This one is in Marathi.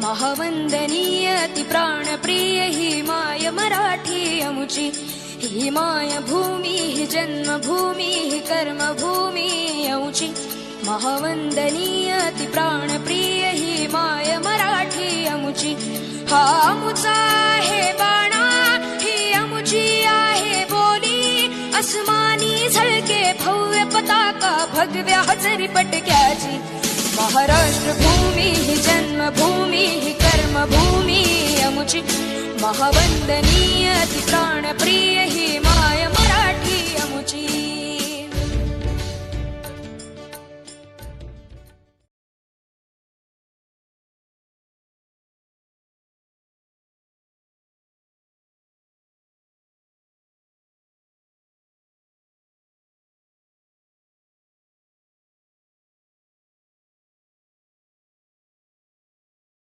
महावंदनीय अति प्राणप्रिय ही माय मराठी अमुची. ही माय भूमी ही जन्मभूमी ही कर्मभूमी अमुची. महावंदनीय अति प्राणप्रिय ही माय मराठी अमुची. हा अमुचा आहे बाणा ही अमुची आहे बोली. अस्मानी झळके भव्य पताका भगव्या हजरी पटक्याची. महाराष्ट्र भूमी ही कर्मभूमी